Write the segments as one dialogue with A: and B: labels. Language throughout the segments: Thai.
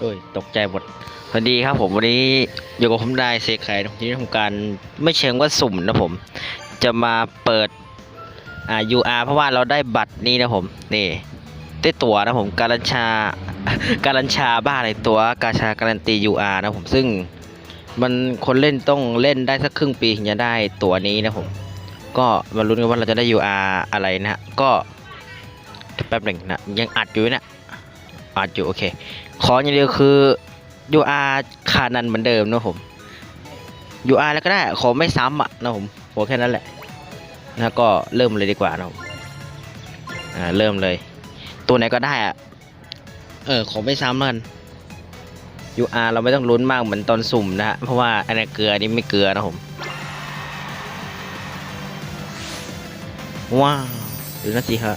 A: โอ้ยตกใจหมดสวัสดีครับผมวันนี้อยู่กับผมได้เซคไคนะที่ทำการไม่เชิงว่าสุ่มนะผม จะมาเปิดอ่า UR เพราะว่าเราได้บัตรนี้นะผมนี่ได้ตั๋วนะผมการัญชาการัญชาบ้าอะไรตัวกาชาการันตี UR นะผมซึ่งมันคนเล่นต้องเล่นได้สักครึ่งปีถึงจะได้ตั๋วนี้นะผม ก็มาลุ้นกันว่าเราจะได้ UR อะไรนะฮะก็แป๊บหนึ่งนะยังอัดอยู่นะ อัดอยู่โอเค ขออย่างเดียวคือ UR คานันเหมือนเดิมนะผม UR แล้วก็ได้ขอไม่ซ้ำอะนะผมขอแค่นั้นแหละนะก็เริ่มเลยดีกว่านะผมอ่าเริ่มเลย ตัวไหนก็ได้อะเออขอไม่ซ้ำแล้วกัน UR เราไม่ต้องลุ้นมากเหมือนตอนสุ่มนะฮะเพราะว่าอันนี้เกลือนนี้ไม่เกลือนะผมว้าวดูนาทีครั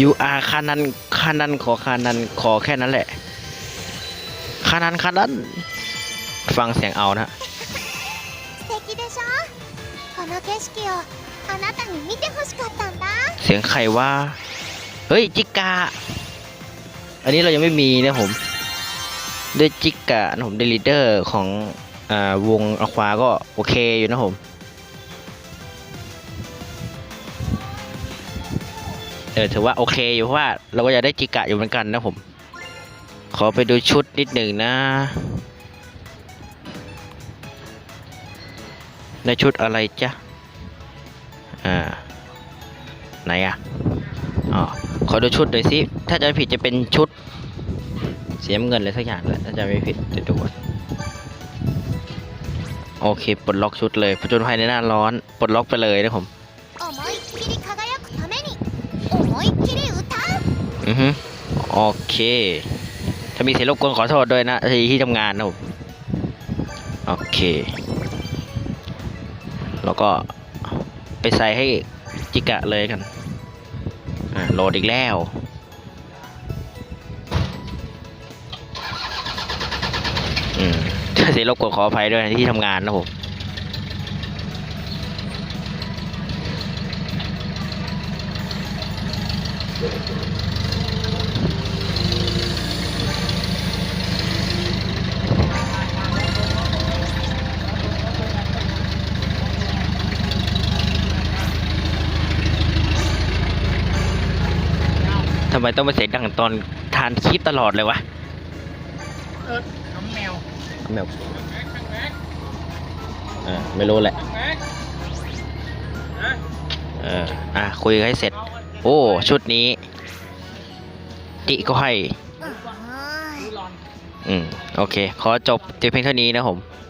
A: ยูอาคานันคานันขอคานันขอแค่นั้นแหละคานันคานันฟังเสียงเอานะเสียงใครว่าเฮ้ยจิกาอันนี้เรายังไม่มีนะผมด้วยจิกะนะผมเดลิเดอร์ของอวงอควาก็โอเคอยู่นะผม ออถือว่าโอเคอยู่เพราะว่าเราก็จะได้จิกะอยู่เหมือนกันนะผม ขอไปดูชุดนิดหนึ่งนะ ในชุดอะไรจ๊ะ อ่า ไหนอะอ๋อขอดูชุดหน่อยสิ ถ้าจะผิดจะเป็นชุด เสียเงินเลยสักอย่างแหละถ้าจะไม่ผิดเดี๋ยวดูก่อนโอเคปลดล็อกชุดเลยผจญภัยในหน้าร้อนปลดล็อกไปเลยนะผม อือฮึโอเค ถ้ามีเสียงรบกวนขอโทษด้วยนะที่ที่ทำงานนะผมโอเค แล้วก็ไปใส่ให้จิกะเลยกัน อ่าโหลดอีกแล้วอืมถ้าเสียงรบกวนขออภัยด้วยนะที่ทำงานนะผม ทำไมต้องมาเสียงดังตอนทานคลิปตลอดเลยวะ
B: เออน้ำแมว
A: แมวอ่าไม่รู้แหละ
B: แม็กนะ
A: เอออะคุยให้เสร็จ โอ้ ชุดนี้จิก็ให้
B: ดูหลอน
A: อืม โอเค ขอจบเพียงเท่านี้นะผม
C: あ